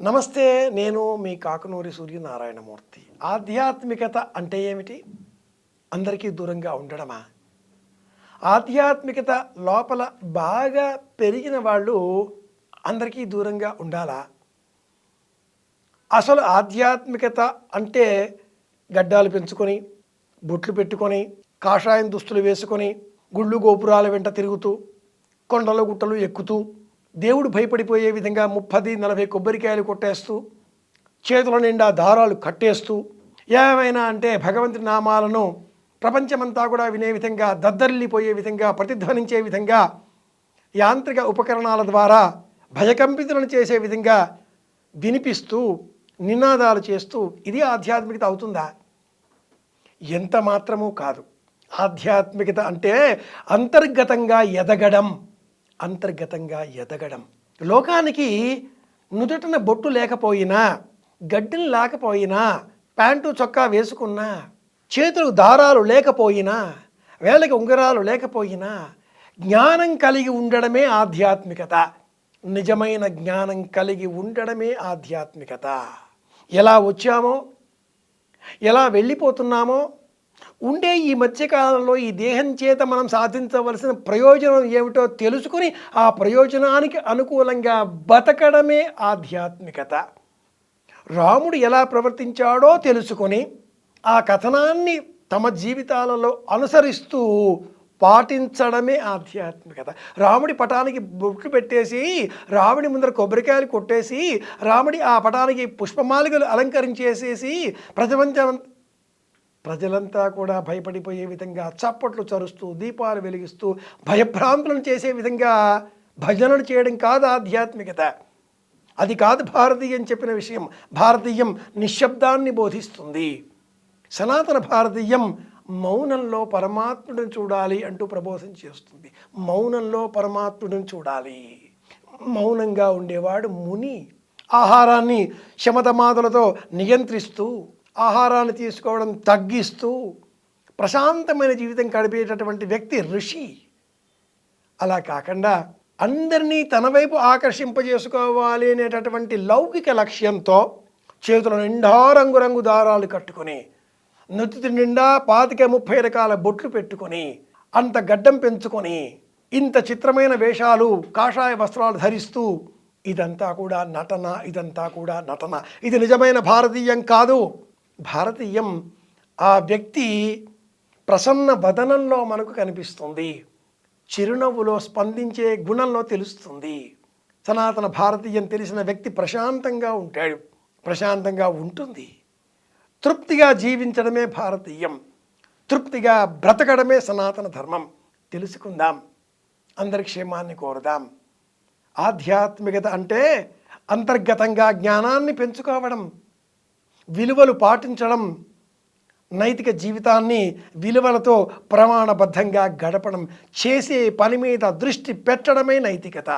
నమస్తే నేను మీ కాకునూరి సూర్యనారాయణమూర్తి. ఆధ్యాత్మికత అంటే ఏమిటి? అందరికీ దూరంగా ఉండడమా? ఆధ్యాత్మికత లోపల బాగా పెరిగిన వాళ్ళు అందరికీ దూరంగా ఉండాలా? అసలు ఆధ్యాత్మికత అంటే గడ్డాలు పెంచుకొని బొట్లు పెట్టుకొని కాషాయం దుస్తులు వేసుకొని గుళ్ళు గోపురాల వెంట తిరుగుతూ కొండలు గుట్టలు ఎక్కుతూ దేవుడు భయపడిపోయే విధంగా ముప్పది నలభై కొబ్బరికాయలు కొట్టేస్తూ చేతుల నిండా దారాలు కట్టేస్తూ ఏమైనా అంటే భగవంతుని నామాలను ప్రపంచమంతా కూడా వినే విధంగా దద్దరిల్లిపోయే విధంగా ప్రతిధ్వనించే విధంగా యాంత్రిక ఉపకరణాల ద్వారా భయకంపితులను చేసే విధంగా వినిపిస్తూ నినాదాలు చేస్తూ ఇది ఆధ్యాత్మికత అవుతుందా? ఎంత మాత్రమూ కాదు. ఆధ్యాత్మికత అంటే అంతర్గతంగా ఎదగడం. అంతర్గతంగా ఎదగడం. లోకానికి నుదుటన బొట్టు లేకపోయినా గడ్డిని లేకపోయినా ప్యాంటు చొక్కా వేసుకున్నా చేతులు దారాలు లేకపోయినా వేలకి ఉంగరాలు లేకపోయినా జ్ఞానం కలిగి ఉండడమే ఆధ్యాత్మికత. నిజమైన జ్ఞానం కలిగి ఉండడమే ఆధ్యాత్మికత. ఎలా వచ్చామో ఎలా వెళ్ళిపోతున్నామో ఉండే ఈ మధ్యకాలంలో ఈ దేహం చేత మనం సాధించవలసిన ప్రయోజనం ఏమిటో తెలుసుకుని ఆ ప్రయోజనానికి అనుకూలంగా బతకడమే ఆధ్యాత్మికత. రాముడు ఎలా ప్రవర్తించాడో తెలుసుకొని ఆ కథనాన్ని తమ జీవితాలలో అనుసరిస్తూ పాటించడమే ఆధ్యాత్మికత. రాముడి పటానికి బొట్లు పెట్టేసి రాముడి ముందర కొబ్బరికాయలు కొట్టేసి రాముడి ఆ పటానికి పుష్పమాలికలు అలంకరించేసేసి ప్రపంచం ప్రజలంతా కూడా భయపడిపోయే విధంగా చప్పట్లు చరుస్తూ దీపాలు వెలిగిస్తూ భయభ్రాంతులను చేసే విధంగా భజనలు చేయడం కాదు ఆధ్యాత్మికత. అది కాదు భారతీయం చెప్పిన విషయం. భారతీయం నిశ్శబ్దాన్ని బోధిస్తుంది. సనాతన భారతీయం మౌనంలో పరమాత్ముడిని చూడాలి అంటూ ప్రబోధం చేస్తుంది. మౌనంలో పరమాత్ముడిని చూడాలి. మౌనంగా ఉండేవాడు ముని. ఆహారాన్ని శమతమాదులతో నియంత్రిస్తూ ఆహారాన్ని తీసుకోవడం తగ్గిస్తూ ప్రశాంతమైన జీవితం గడిపేటటువంటి వ్యక్తి ఋషి. అలా కాకుండా అందరినీ తన వైపు ఆకర్షింపజేసుకోవాలి అనేటటువంటి లౌకిక లక్ష్యంతో చేతుల నిండా రంగురంగు దారాలు కట్టుకొని నుత్తి నిండా పాతిక ముప్పై రకాల బొట్లు పెట్టుకొని అంత గడ్డం పెంచుకొని ఇంత చిత్రమైన వేషాలు కాషాయ వస్త్రాలు ధరిస్తూ ఇదంతా కూడా నటన ఇదంతా కూడా నటన. ఇది నిజమైన భారతీయం కాదు. భారతీయం ఆ వ్యక్తి ప్రసన్న వదనంలో మనకు కనిపిస్తుంది. చిరునవ్వులో స్పందించే గుణంలో తెలుస్తుంది. సనాతన భారతీయం తెలిసిన వ్యక్తి ప్రశాంతంగా ఉంటాడు ప్రశాంతంగా ఉంటుంది. తృప్తిగా జీవించడమే భారతీయం తృప్తిగా బ్రతకడమే సనాతన ధర్మం. తెలుసుకుందాం అందరి క్షేమాన్ని కోరుదాం. ఆధ్యాత్మికత అంటే అంతర్గతంగా జ్ఞానాన్ని పెంచుకోవడం. విలువలు పాటించడం నైతిక జీవితాన్ని విలువలతో ప్రమాణబద్ధంగా గడపడం చేసే పని మీద దృష్టి పెట్టడమే నైతికత.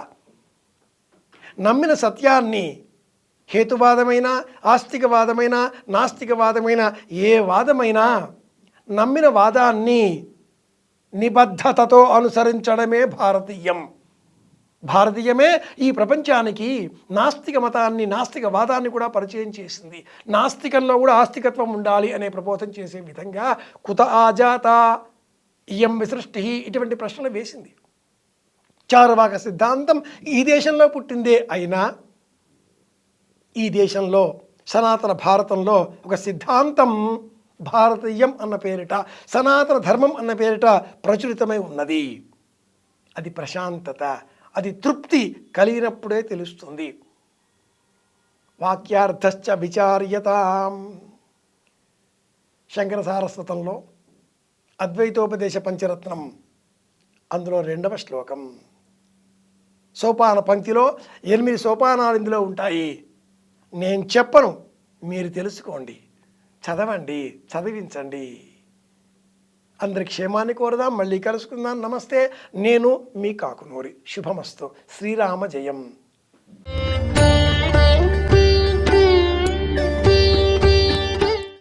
నమ్మిన సత్యాన్ని హేతువాదమైన ఆస్తికవాదమైన నాస్తికవాదమైన ఏ వాదమైనా నమ్మిన వాదాన్ని నిబద్ధతతో అనుసరించడమే భారతీయం. భారతీయమే ఈ ప్రపంచానికి నాస్తిక మతాన్ని నాస్తిక వాదాన్ని కూడా పరిచయం చేసింది. నాస్తికంలో కూడా ఆస్తికత్వం ఉండాలి అనే ప్రబోధం చేసే విధంగా కుత ఆజాత ఇయం విసృష్టి ఇటువంటి ప్రశ్నలు వేసింది. చారువాక సిద్ధాంతం ఈ దేశంలో పుట్టిందే అయినా ఈ దేశంలో సనాతన భారతంలో ఒక సిద్ధాంతం భారతీయం అన్న పేరిట సనాతన ధర్మం అన్న పేరిట ప్రచురితమై ఉన్నది. అది ప్రశాంతత. అది తృప్తి కలిగినప్పుడే తెలుస్తుంది. వాక్యార్థశ్చ విచార్యత. శంకర సారస్వతంలో అద్వైతోపదేశ పంచరత్నం అందులో రెండవ శ్లోకం. సోపాన పంక్తిలో ఎనిమిది సోపానాలు ఇందులో ఉంటాయి. నేను చెప్పను మీరు తెలుసుకోండి. చదవండి చదివించండి. అందరి క్షేమాన్ని కోరదాం. మళ్ళీ కలుసుకుందాం. నమస్తే. నేను మీ కాకునూరి. శుభమస్తు. శ్రీరామ జయం.